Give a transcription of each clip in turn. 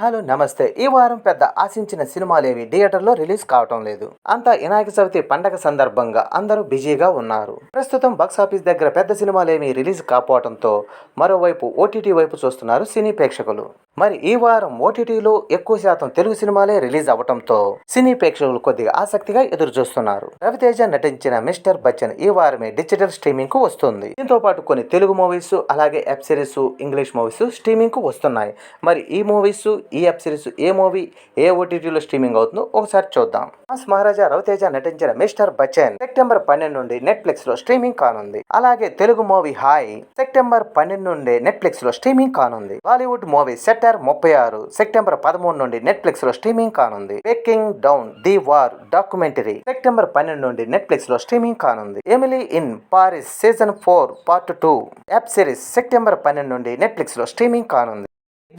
Hello నమస్తే. ఈ వారం పెద్ద ఆశించిన సినిమాలేవి థియేటర్లో రిలీజ్ కావటం లేదు. అంతా వినాయక చవితి పండగ సందర్భంగా అందరూ బిజీగా ఉన్నారు. ప్రస్తుతం బాక్సాఫీస్ దగ్గర పెద్ద సినిమాలేమి రిలీజ్ కాపోవడంతో మరోవైపు ఓటీటీ వైపు చూస్తున్నారు సినీ ప్రేక్షకులు. మరి ఈ వారం ఓటీటీలో ఎక్కువ శాతం తెలుగు సినిమాలే రిలీజ్ అవటంతో సినీ ప్రేక్షకులు కొద్దిగా ఆసక్తిగా ఎదురు చూస్తున్నారు రవితేజ నటించిన మిస్టర్ బచ్చన్ ఈ వారమే డిజిటల్ స్ట్రీమింగ్కు వస్తుంది. దీంతో పాటు కొన్ని తెలుగు మూవీస్ అలాగే వెబ్ సిరీస్ ఇంగ్లీష్ మూవీస్ స్ట్రీమింగ్కు వస్తున్నాయి. మరి ఈ మూవీస్ ఈ వెబ్ సిరీస్ ఏ మూవీ ఏ ఓటీటీలో స్ట్రీమింగ్ అవుతుందో ఒకసారి చూద్దాం. మాస్ మహారాజా రవితేజ నటించిన మిస్టర్ బచ్చన్ సెప్టెంబర్ పన్నెండు నుండి నెట్ఫ్లిక్స్లో స్ట్రీమింగ్ కానుంది. అలాగే తెలుగు మూవీ హాయ్ సెప్టెంబర్ పన్నెండు నుండి నెట్ఫ్లిక్స్లో స్ట్రీమింగ్ కానుంది. బాలీవుడ్ మూవీ సెట్టర్ ముప్పై ఆరు సెప్టెంబర్ పదమూడు నుండి నెట్ఫ్లిక్స్లో స్ట్రీమింగ్ కానుంది. Baking down the war documentary September పన్నెండు నుండి నెట్ఫ్లిక్స్లో స్ట్రీమింగ్ కానుంది. Emily in Paris season four part two web series September పన్నెండు నుండి నెట్ఫ్లిక్స్లో స్ట్రీమింగ్ కానుంది.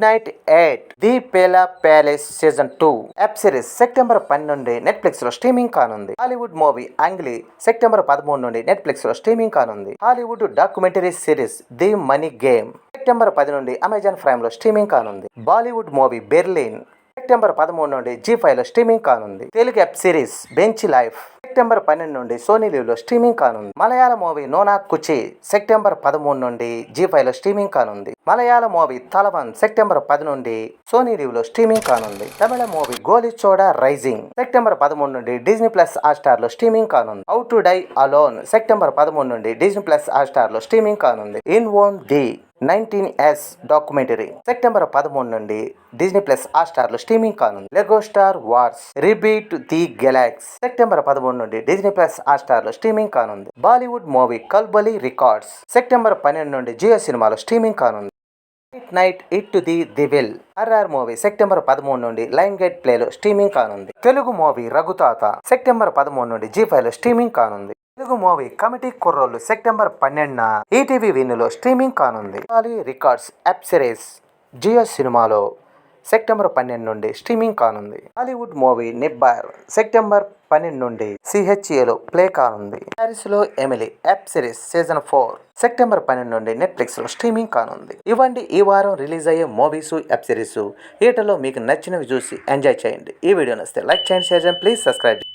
Night eight the పేలా palace season two web series September పన్నెండు నుండి నెట్ఫ్లిక్స్లో స్ట్రీమింగ్ కానుంది. హాలీవుడ్ మూవీ అంగ్లీ సెప్టెంబర్ పదమూడు నుండి నెట్ఫ్లిక్స్లో స్ట్రీమింగ్ కానుంది. Hollywood documentary series the money game September పది నుండి అమెజాన్ ప్రైమ్లో స్ట్రీమింగ్ కానుంది. బాలీవుడ్ మూవీ బెర్లిన్ సెప్టెంబర్ పదమూడు నుండి జీ ఫైవ్లో స్ట్రీమింగ్ కానుంది. Telugu web series bench life. September పన్నెండు నుండి సోనీ లీవ్లో స్ట్రీమింగ్ కానుంది. మలయాళ మూవీ నోనా కుచి సెప్టెంబర్ పదమూడు నుండి జీ ఫైవ్లో స్ట్రీమింగ్ కానుంది. మలయాళ మూవీ తలవన్ సెప్టెంబర్ పది నుండి సోనీ లీవ్లో స్ట్రీమింగ్ కానుంది. తమిళ మూవీ గోలిచోడ రైజింగ్ సెప్టెంబర్ పదమూడు నుండి డిజ్నీ ప్లస్ హాట్స్టార్లో స్ట్రీమింగ్ కానుంది. How to die alone September పదమూడు నుండి డిజ్నీ ప్లస్ హాట్స్టార్లో స్ట్రీమింగ్ కానుంది. In own the nineteen S documentary September పదమూడు నుండి డిజ్నీ ప్లస్ హాట్స్టార్లో స్ట్రీమింగ్ స్ట్రీమింగ్ కానుంది. Lego Star Wars rebuild the galaxy. September పదమూడు నుండి డిజ్నీ ప్లస్ హాట్స్టార్లో స్ట్రీమింగ్ కానుంది. బాలీవుడ్ మూవీ కల్బలి రికార్డ్స్ సెప్టెంబర్ పన్నెండు నుండి జియో సినిమాలో స్ట్రీమింగ్ కానుంది. Night night it the the will RR movie September పదమూడు నుండి లైన్ గేట్ ప్లేలో స్ట్రీమింగ్ కానుంది. తెలుగు మూవీ రఘుతాత సెప్టెంబర్ పదమూడు నుండి జీ ఫైవ్లో స్ట్రీమింగ్ కానుంది. తెలుగు మూవీ కమిటీ కుర్రోళ్ళు సెప్టెంబర్ పన్నెండున ఈటీవీ విన్నులో స్ట్రీమింగ్ కానుంది. బాలీ రికార్డ్స్ యాప్ సిరీస్ జియో సినిమాలో సెప్టెంబర్ పన్నెండు నుండి స్ట్రీమింగ్ కానుంది. హాలీవుడ్ మూవీ నిబ్బార్ సెప్టెంబర్ పన్నెండు నుండి సిహెచ్ఏలో ప్లే కానుంది. ప్యారిస్లో Emily app series season four September పన్నెండు నుండి నెట్ఫ్లిక్స్లో స్ట్రీమింగ్ కానుంది. ఇవ్వండి ఈ వారం రిలీజ్ అయ్యే మూవీస్ యాప్ సిరీస్ థియేటర్లో మీకు నచ్చినవి చూసి ఎంజాయ్ చేయండి. ఈ వీడియో నచ్చితే లైక్ చేయండి షేర్ చేయండి ప్లీజ్ సబ్స్క్రైబ్